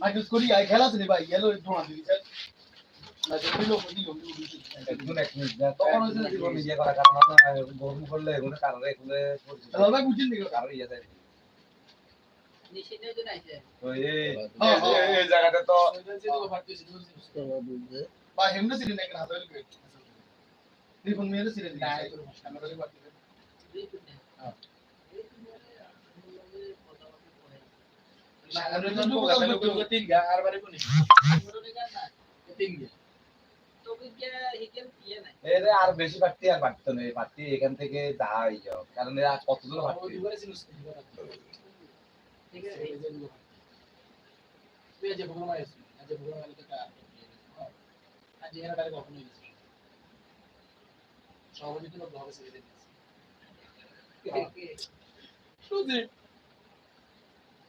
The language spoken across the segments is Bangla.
মাইকেল করি আই জায়গাটা তো করে বাকি দুই তিনটে হ্যাঁ। দুই তিনটে মোটামুটি পড়ে না আমরা তো কথা বলতে তিন গা আর বারে কোনি পুরো টাকা না তিন গা তো বিকে হিকেল পিয়ে নাই এর আর বেশি বাড়তি আর বাড়তো না বাড়তি এখান থেকে যাই যাও কারণ এরা কতজন বাড়তি? দুবারে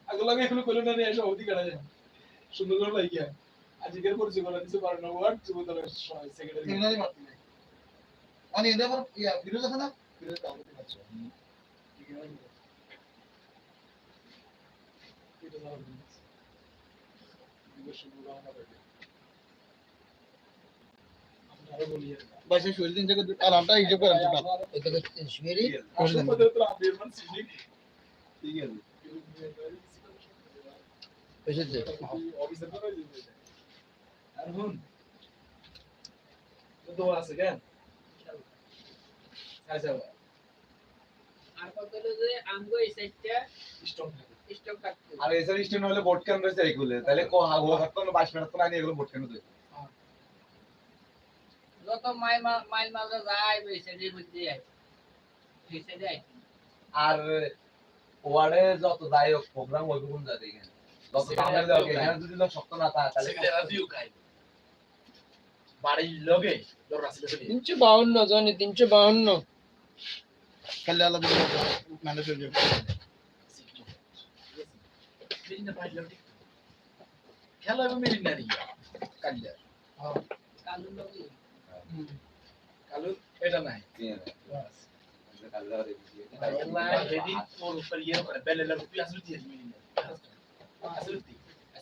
সিনুস ঠিক আছে তুই যে প্রোগ্রাম আইছিস আজ প্রোগ্রাম আইলে তো আজ এখানে ডাইরেক্ট কখন হইছে সভাপতি তো ভাবে সেরে দিয়েছে সুজি আগে লাগে এগুলো কইলো না নিয়ে সভাপতি কাটা যায়? সুন্দর করে লাগিয়া আজকের পরিচয় করা দিতে পারে না ওয়ার্ড যুবদলের সেক্রেটারি মানে এদের আবার ইয়া বিরোধ আছে না? বিরোধ কাউকে পাচ্ছে বাইশে শরীর দিন থেকে আরামটা হিসাব করেন তো এটা তো শুয়েরি আসলে পদে তো আমাদের মান সিনি ঠিক আছে। এসেছে। আর যত মাইল যায় আর ওয়ার্ডে যত যাই হোক প্রোগ্রাম ওই কোন যাতে এখানে। না বাড়ির লগে তিনশো বাউন্ন জনে তিনশো বাউন্ন। কালে আলাদা ম্যানেজ হয়ে যাবে। খেলা মেরিনা নি কালিয়া কালু লগি কালু এটা নাই। আল্লাহ হেডি তোর উপর ইয়ে করে বেলে লাগু তুই আসলে দিয়ে মেরিনা আসলে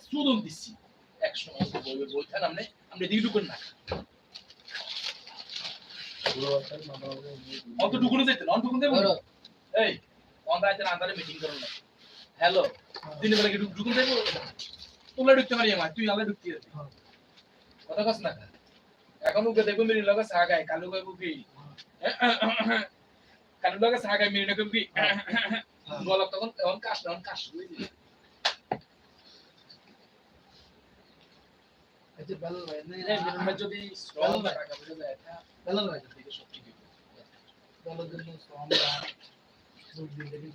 সুদম দিছি একশো বই বই থান আমনে আমনে দিই না অত ঢুকুন যাইতে অন ঢুকুন এই অন রাইতে আন্দারে মিটিং করুন না হ্যালো দিনে বেলা কি ঢুকুন যাইবো তোমরা ঢুকতে পারি আমার তুই আলাদা ঢুকতে যাবি কথা কস না এখন ওকে দেখব মেরি লগা সাগায় কালু কইবো কি কালু লগা সাগায় মেরি কইবো কি বল তখন তখন কাশ তখন কাশ বুঝলি আচ্ছা ভালো ভাই না এই মেরুনা যদি স্ট্রং টাকা পয়সা যায় তা ভালো ভাই দেখে সব ঠিক হবে ভালো জন্য আমরা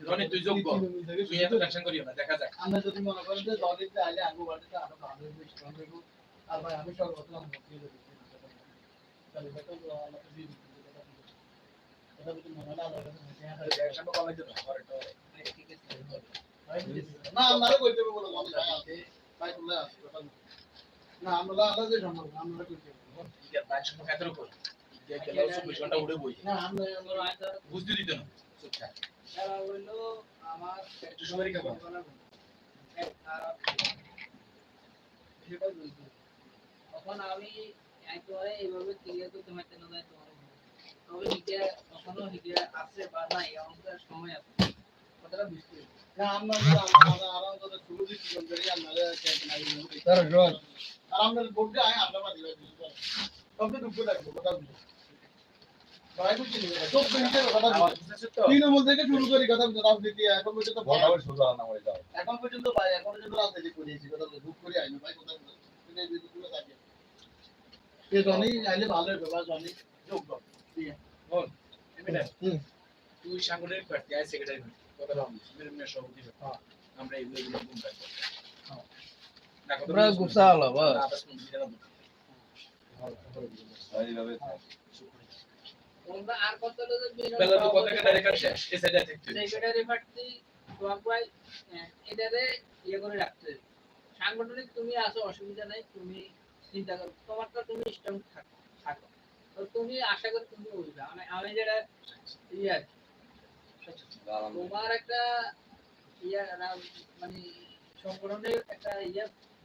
রনি, তুই যোগ্য। তুই এত টেনশন করিও না দেখা যাক। আমরা যদি মনে করেন যে দলিতে আইলে আগে বাড়িতে আরও ভালো হবে স্ট্রং হবে আর ভাই আমি সব কথা মুখে দেব। তাহলে বেটা আমাকে দিয়ে দিতে এটা যদি মনে না লাগে টেনশন কম হইতো না। ঘরে ঠিক আছে না আমারে কইতে হবে মনে হয় ভাই তোমরা আসো কথা। না আমরা আলাদা সম্ভব আমরা কইতে হবে ঠিক সময় খাতের উপর। যে গেল চব্বিশ ঘণ্টা উড়ে বই। না আমরা আমরা আচ্ছা বুঝতে দিত না। চুপ হইল আমার একটু সময় রেখে তখন আমি একবারে এইভাবে ক্লিয়ার করতে পারতেন না তোমার তবে কখনো আছে বা নাই সময় আছে। কথাটা বুঝতে না আমরা আমরা আরাম করে শুরু আমরা আর আয় আমরা তো ঢুকে কথা তৃণমূল থেকে শুরু করি রাজনীতি এখন পর্যন্ত এখন পর্যন্ত ভাই এখন পর্যন্ত রাজনীতি করিয়েছি কথা বলতে করে আইনি ভাই কথা বলতে কিন্তু এই বিদ্যুৎগুলো থাকে। এ জনি আইলে ভালো হবে বা জনি যোগ্য এমনি তুই সাংগঠনিক প্রার্থী আই সেক্রেটারি কথা হ্যাঁ। আমরা এগুলো এগুলো করে রাখতে হবে। সাংগঠনিক তুমি আসো অসুবিধা নাই তুমি চিন্তা করো তোমারটা তুমি স্ট্রং থাকো থাকো তো তুমি আশা করি তুমি বুঝবে মানে আমি যেটা ইয়ে আর তোমার একটা ইয়ে মানে সংগঠনের একটা ইয়ে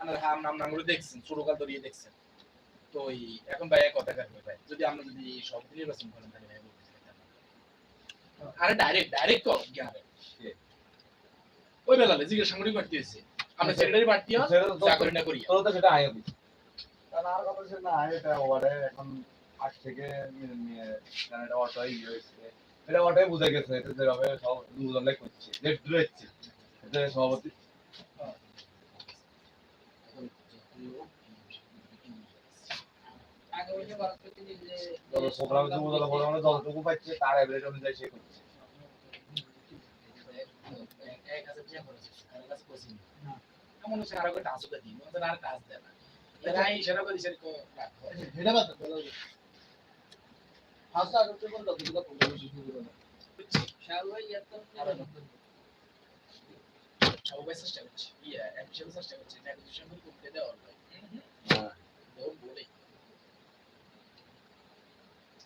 আপনার হাম নাম নাম দেখছেন ছোটকাল ধরিয়ে দেখছেন। তো ওই এখন ভাই কথা কাটবে ভাই। যদি আমরা যদি সব নির্বাচন করেন তাহলে ভাই? আরে ডাইরেক্ট ডাইরেক্ট কর জ্ঞানে ওই বেলালে জিজ্ঞেস সাংগঠনিক পার্টি হয়েছে আমরা সেক্রেটারি পার্টি তো- না করি তো সেটা আয়ো দিচ্ছি কারণ আর কথা না এটা ওয়ার্ডে এখন আট থেকে নিয়ে- কারণ এটা অটোই ইয়ে হয়েছে। এটা অটোই বুঝে গেছে এটা যেভাবে সব দুজনে করছে যে এটা সভাপতি আগে ওই যে ভারত থেকে যে যত প্রোগ্রাম যুব দল প্রোগ্রামে যতটুকু পাচ্ছে তার এভারেজ অনুযায়ী সে করছে এমন হচ্ছে আরও একটা আসুকে দিন ওদের আর কাজ দেয় না এরা এই সেটা করে দিছে কো হেডা বাদ দাও হাসা করতে কোন দাও দুটো প্রোগ্রাম শুরু করে দাও শাহরুখ ভাই এত সবাই চেষ্টা করছে। ইয়া চেষ্টা করছে নেগোসিয়েশন করে করতে দেওয়া হবে হ্যাঁ। বহু বলে বলছি আমরা যেটা কইছি না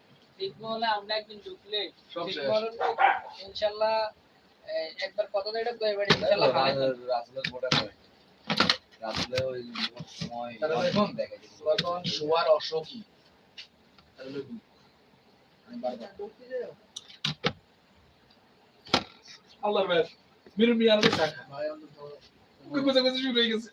ঠিক হলে আমরা একদিন ঢুকলে ইনশাল্লাহ একবার এটা কই বাড়ি ইনশাল্লাহ ওই সময় এখন দেখে। তখন শোয়ার আল্লাহর ভাই মিয়া টাকা ভাই শুরু হয়ে গেছে।